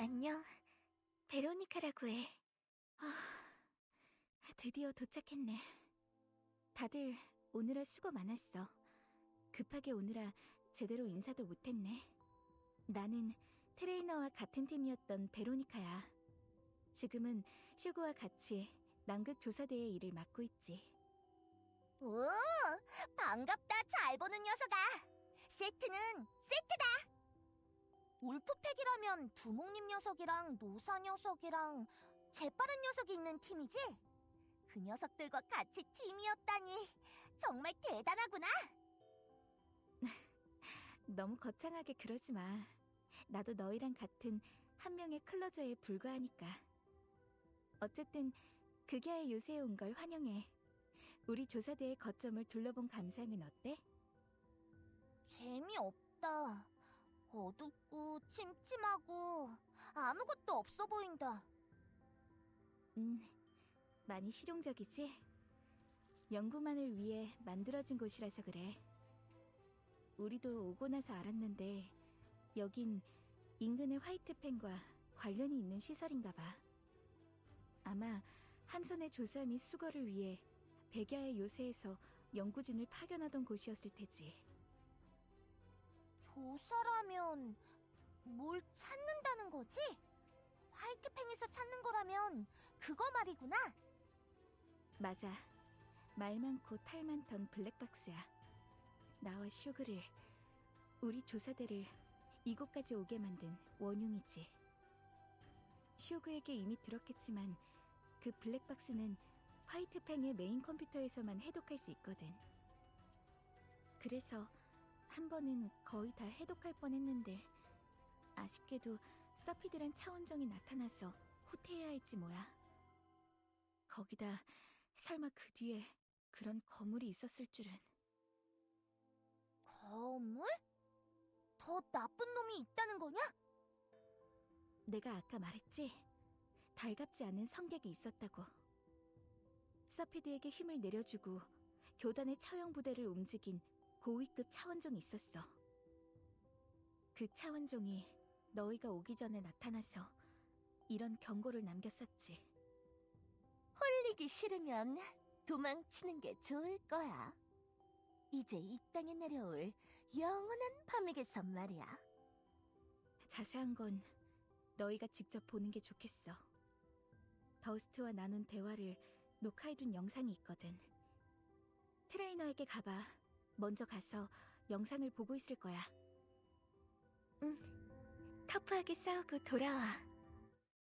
안녕. 베로니카라고 해. 아, 드디어 도착했네. 다들 오느라 수고 많았어. 급하게 오느라 제대로 인사도 못했네. 나는 트레이너와 같은 팀이었던 베로니카야. 지금은 슈고와 같이 남극 조사대의 일을 맡고 있지. 오, 반갑다, 잘 보는 녀석아. 세트는 세트다. 울프팩이라면 두목님 녀석이랑 노사 녀석이랑 재빠른 녀석이 있는 팀이지? 그 녀석들과 같이 팀이었다니 정말 대단하구나. 너무 거창하게 그러지 마. 나도 너희랑 같은 한 명의 클로저에 불과하니까. 어쨌든 극야의 요새에 온걸 환영해. 우리 조사대의 거점을 둘러본 감상은 어때? 재미없다. 어둡고 침침하고 아무것도 없어 보인다. 음, 많이 실용적이지? 연구만을 위해 만들어진 곳이라서 그래. 우리도 오고 나서 알았는데 여긴 인근의 화이트펜과 관련이 있는 시설인가 봐. 아마 함선의 조사 및 수거를 위해 백야의 요새에서 연구진을 파견하던 곳이었을 테지. 조사라면 뭘 찾는다는 거지? 화이트팽에서 찾는 거라면 그거 말이구나. 맞아. 말 많고 탈 많던 블랙박스야. 나와 쇼그를, 우리 조사대를 이곳까지 오게 만든 원흉이지. 쇼그에게 이미 들었겠지만 그 블랙박스는 화이트팽의 메인 컴퓨터에서만 해독할 수 있거든. 그래서 한 번은 거의 다 해독할 뻔했는데 아쉽게도 서피드란 차원정이 나타나서 후퇴해야 했지 뭐야. 거기다 설마 그 뒤에 그런 거물이 있었을 줄은. 거물? 더 나쁜 놈이 있다는 거냐? 내가 아까 말했지? 달갑지 않은 성객이 있었다고. 서피드에게 힘을 내려주고 교단의 처형 부대를 움직인 고위급 차원종이 있었어. 그 차원종이 너희가 오기 전에 나타나서 이런 경고를 남겼었지. 홀리기 싫으면 도망치는 게 좋을 거야. 이제 이 땅에 내려올 영원한 밤에게선 말이야. 자세한 건 너희가 직접 보는 게 좋겠어. 더스트와 나눈 대화를 녹화해둔 영상이 있거든. 트레이너에게 가봐. 먼저 가서 영상을 보고 있을 거야. 응. 터프하게 싸우고 돌아와.